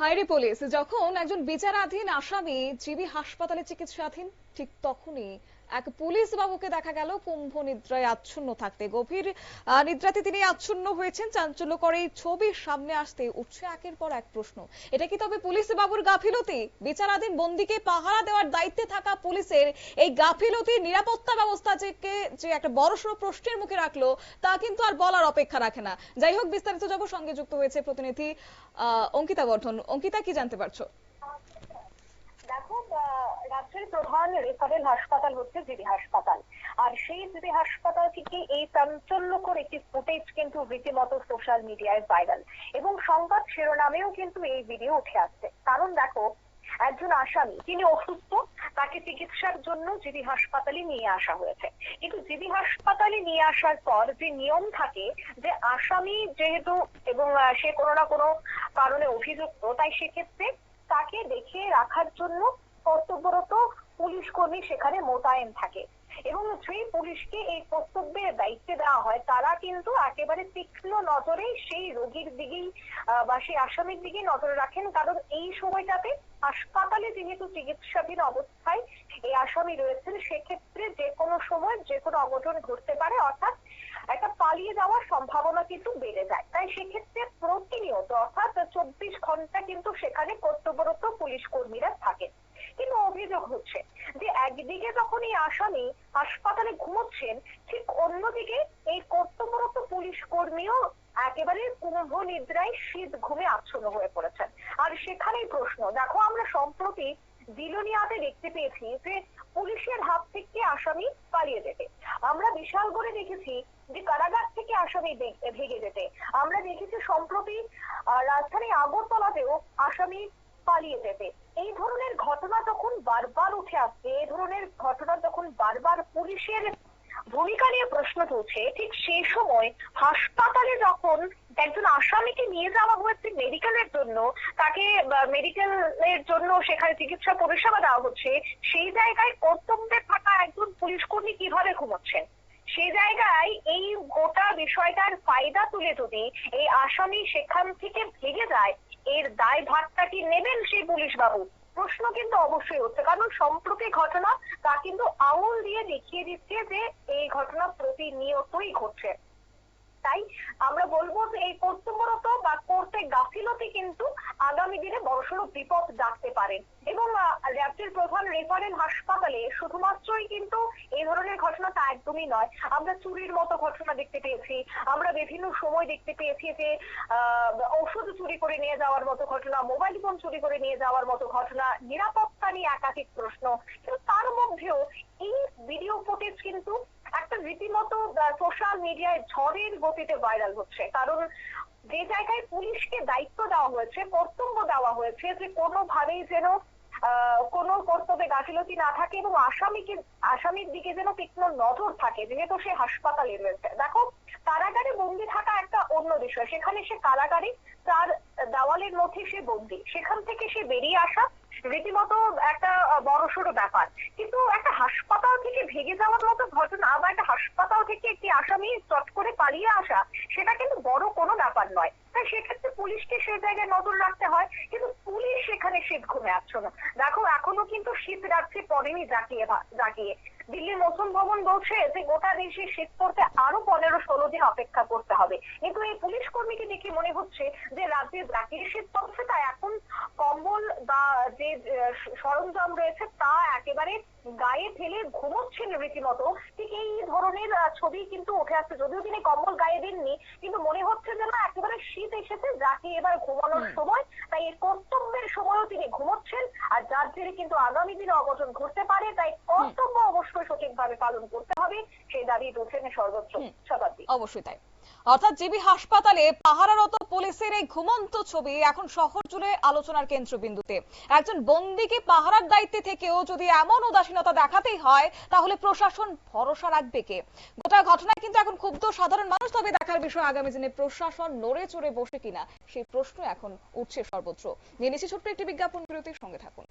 হাইরে পুলিশ যখন একজন বিচারাধীন আসামি জিবি হাসপাতালে চিকিৎসাধীন ঠিক তখনই এক পুলিশ বাবুকে দেখা গেল কুম্ভ নিদ্রায় আচ্ছন্ন থাকতে। গভীর নিদ্রাতে তিনি আচ্ছন্ন হয়েছেন। চাঞ্চল্যকর এই ছবির সামনে আসতে উঠছে একের পর এক প্রশ্ন। এটা কি তবে পুলিশ বাবুর গাফিলতি? বিচারাধীন বন্দিকে পাহারা দেওয়ার দায়িত্বে থাকা পুলিশের এই গাফিলতি নিরাপত্তা ব্যবস্থাকে যে একটা বড়সড় প্রশ্নের মুখে রাখল, তা কিন্তু আর বলার অপেক্ষা রাখে না। যাই হোক, বিস্তারিত যাব সঙ্গে যুক্ত হয়েছে প্রতিনিধি অঙ্কিতা বর্ধন। অঙ্কিতা, কি জানতে পারছ? দেখো রাজ্যের প্রধান রেফারেল হাসপাতাল হচ্ছে জিবি হাসপাতাল। আর সেই জিবি হাসপাতাল থেকে এই চাঞ্চল্যকর একটি ফুটেজ কিন্তু রীতিমতো সোশ্যাল মিডিয়ায় ভাইরাল। এবং সংবাদ শিরোনামেও কিন্তু এই ভিডিও উঠে আসছে। কারণ দেখো, একজন আসামি, তিনি অসুস্থ, তাকে চিকিৎসার জন্য জিবি হাসপাতালে নিয়ে আসা হয়েছে। কিন্তু জিবি হাসপাতালে নিয়ে আসার পর যে নিয়ম থাকে, যে আসামি যেহেতু এবং সে কোনো না কোনো কারণে অভিযুক্ত, তাই সেক্ষেত্রে তাকে দেখে রাখার জন্য কর্তব্যরত পুলিশ কর্মী সেখানে মোতায়েন থাকে। এবং সেই পুলিশকে এই কর্তব্যের দায়িত্বে দেওয়া হয়, তারা কিন্তু একেবারে তীক্ষ্ণ নজরে সেই রোগীর দিকেই বা সেই আসামির দিকেই নজর রাখেন। কারণ এই সময়টাতে হাসপাতালে যেহেতু চিকিৎসাধীন অবস্থায় এই আসামি রয়েছেন, সেক্ষেত্রে যে কোনো সময় যে কোনো অঘটন ঘটতে পারে। অর্থাৎ একটা পালিয়ে যাওয়ার সম্ভাবনা কিন্তু বেড়ে যায়। তাই সেক্ষেত্রে প্রতিনিয়ত অর্থাৎ চব্বিশ ঘণ্টা কিন্তু সেখানে কর্তব্যরত পুলিশ কর্মীরা থাকেন। কিন্তু অভিযোগ হচ্ছে যে, একদিকে যখন এই আসামি হাসপাতালে ঘুমোচ্ছেন, ঠিক অন্যদিকে এই কর্তব্যরত পুলিশ কর্মীও একেবারে কুম্ভ নিদ্রায় শীত ঘুমে আচ্ছন্ন হয়ে পড়েছেন। আর সেখানেই প্রশ্ন, দেখো আমরা সম্প্রতি বিলোনিয়াতে দেখতে পেয়েছি যে পুলিশের হাত থেকে আসামি পালিয়ে যেতে। আমরা বিশালগড়ে দেখেছি যে কারাগার থেকে আসামি ভে- ভেগে যেতে। আমরা দেখেছি সম্প্রতি রাজধানী আগরতলাতেও আসামি পালিয়ে যেতে। এই ধরনের ঘটনা যখন বারবার উঠে আসছে, এই ধরনের ঘটনা যখন বারবার পুলিশের ভূমিকা নিয়ে প্রশ্ন তুলছে, ঠিক সেই সময় হাসপাতালে যখন একজন আসামিকে নিয়ে যাওয়া হয়েছে মেডিকেলের জন্য, তাকে মেডিকেলের জন্য সেখানে চিকিৎসা পরিষেবা দেওয়া হচ্ছে, সেই জায়গায় কর্তব্যে থাকা একজন পুলিশ কর্মী কীভাবে ঘুমোচ্ছেন? সেই জায়গায় এই গোটা বিষয়টার ফায়দা তুলে যদি এই আসামি সেখান থেকে ভেঙে যায়, এর দায় ভাগটা কি নেবেন সেই পুলিশ বাবু প্রশ্ন কিন্তু অবশ্যই হচ্ছে, কারণ সম্প্রতি ঘটনা তা কিন্তু আঙুল দিয়ে দেখিয়ে দিচ্ছে যে এই ঘটনা প্রতিনিয়তই ঘটছে। তাই আমরা বলব যে এই কর্তব্যরত বা করতে গাফিলতি কিন্তু আগামী দিনে বড়সড় বিপদ ডাকতে পারে। এবং রাজ্যের প্রধান রেফারেল হাসপাতালে শুধুমাত্রই কিন্তু এই ধরনের ঘটনা তা একদমই নয়। আমরা চুরির মতো ঘটনা দেখতে পেয়েছি। আমরা বিভিন্ন সময় দেখতে পেয়েছি যে ওষুধ চুরি করে নিয়ে যাওয়ার মতো ঘটনা, মোবাইল ফোন চুরি করে নিয়ে যাওয়ার মতো ঘটনা, নিরাপত্তা নিয়ে একাধিক প্রশ্ন। কিন্তু তার মধ্যেও এই ভিডিও ফুটেজ কিন্তু একটা রীতিমতো সোশ্যাল মিডিয়ায় ঝড়ের গতিতে ভাইরাল হচ্ছে। কারণ যে জায়গায় পুলিশকে দায়িত্ব দেওয়া হয়েছে, কর্তব্য দেওয়া হয়েছে যে কোনোভাবেই যেন কোনো কর্তব্যে গাফিলতি না থাকে এবং আসামিকে, আসামির দিকে যেন তীক্ষ্ণ নজর থাকে, যেহেতু সে হাসপাতালে রয়েছে। দেখো, কারাগারে বন্দি থাকা একটা অন্য বিষয়। সেখানে সে কারাগারে তার দেওয়ালের মধ্যে সে বন্দি। সেখান থেকে সে বেরিয়ে আসা রীতিমতো একটা বড়সড় ব্যাপার। কিন্তু একটা হাসপাতাল থেকে ভেঙে যাওয়ার মতো ঘটনা বা একটা হাসপাতাল থেকে একটি আসামি চট করে পালিয়ে আসা, সেটা কিন্তু বড় কোনো ব্যাপার নয়। তাই সেক্ষেত্রে পুলিশকে সে জায়গায় নজর রাখতে হয়, কিন্তু পুলিশ সেখানে শীত ঘুমে আসছো না। দেখো, এখনও কিন্তু শীত রাত্রি পড়েনি জাকিয়ে জাকিয়ে। দিল্লির মৌসুম ভবন বলছে যে গোটা দেশে শীত পড়তে আরও পনেরো ষোলো দিন অপেক্ষা করতে হবে। কিন্তু এই পুলিশ কর্মীকে দেখে মনে হচ্ছে যে রাজ্যে জাকিয়ে শীত পড়ছে তাই এখন কম্বল বা যে সরঞ্জাম রয়েছে তা একেবারে গায়ে ফেলে ঘুমোচ্ছেন রীতিমতো। ঠিক এই ধরনের ছবি কিন্তু উঠে আসছে। যদিও তিনি কম্বল গায়ে দেননি কিন্তু মনে হচ্ছে যেন একেবারে শীত এসেছে যাকে এবার ঘুমানোর সময় তাই এই কর্তব্যের সময়ও তিনি ঘুমোচ্ছেন। আর যার জেরে কিন্তু আগামী দিনে অঘটন ঘটতে পারে তাই কর্তব্য অবশ্যই সঠিকভাবে পালন করতে হবে। সেই দাবি তুলছেন সর্বোচ্চ অবশ্যই তাই। অর্থাৎ জিবি হাসপাতালে পাহারারত পুলিশের এই ঘুমন্ত ছবি এখন শহর জুড়ে আলোচনার কেন্দ্রবিন্দুতে। একজন বন্দিকে পাহারার দায়িত্বে থেকেও যদি এমন উদাসীনতা দেখাতেই হয় তাহলে প্রশাসন ভরসা রাখবে কে? গোটা ঘটনায় কিন্তু এখন ক্ষুব্ধ সাধারণ মানুষ তবে দেখার বিষয় আগামী দিনে প্রশাসন নড়ে চড়ে বসে কিনা সেই প্রশ্ন এখন উঠছে সর্বত্র। নিয়ে নিচ্ছি ছোট্ট একটি বিজ্ঞাপন বিরতির সঙ্গে থাকুন।